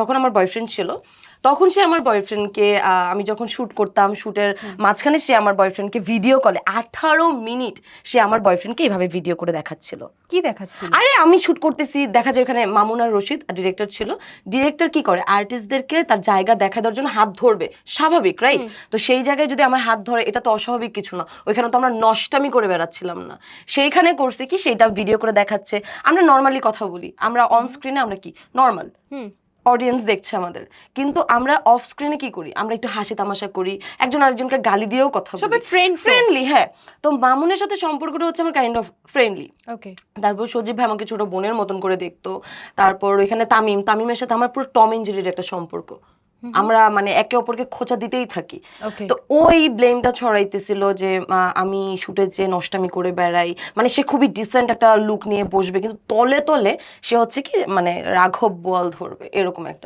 তখন আমার বয়ফ্রেন্ড ছিল। তখন সে আমার বয়ফ্রেন্ডকে আমি যখন শ্যুট করতাম শ্যুটের মাঝখানে সে আমার বয়ফ্রেন্ডকে ভিডিও কলে আঠারো মিনিট সে আমার বয়ফ্রেন্ডকে এইভাবে ভিডিও করে দেখাচ্ছিল। কি দেখাচ্ছিল? আরে আমি শুট করতেছি দেখা যায় ওখানে মামুনার রশিদ ডিরেক্টর ছিল। ডিরেক্টর কি করে? আর্টিস্টদেরকে তার জায়গা দেখা দেওয়ার জন্য হাত ধরবে। স্বাভাবিক রাইট তো সেই জায়গায় যদি আমার হাত ধরে এটা তো অস্বাভাবিক কিছু না। ওইখানে তো আমরা নষ্টামি করে বেড়াচ্ছিলাম না। সেইখানে করছে কি সেইটা ভিডিও করে দেখাচ্ছে। আমরা নর্মালি কথা বলি। আমরা অন স্ক্রিনে আমরা কি? নর্মাল হুম। অডিয়েন্স দেখছে আমাদের। কিন্তু আমরা অফ স্ক্রিনে কি করি? আমরা একটু হাসি তামাশা করি একজন আরেকজনকে গালি দিয়েও কথা বলি। সবাই ফ্রেন্ড ফ্রেন্ডলি হ্যাঁ। তো মামুনের সাথে সম্পর্কটা হচ্ছে আমার কাইন্ড অফ ফ্রেন্ডলি ওকে তারপর সজীব ভাই আমাকে ছোট বোনের মতন করে দেখতো। তারপর ওইখানে তামিম। তামিমের সাথে আমার পুরো টম ইঞ্জুরির একটা সম্পর্ক। আমরা মানে একে অপরকে খোঁচা দিতেই থাকি। তো ওই ব্লেমটা ছড়াইতেছিল যে আমি শুটে যে নষ্টামি করে বেড়াই। মানে সে খুবই ডিসেন্ট একটা লুক নিয়ে বসবে কিন্তু তলে তলে সে হচ্ছে কি মানে রাঘব বল ধরবে এরকম একটা।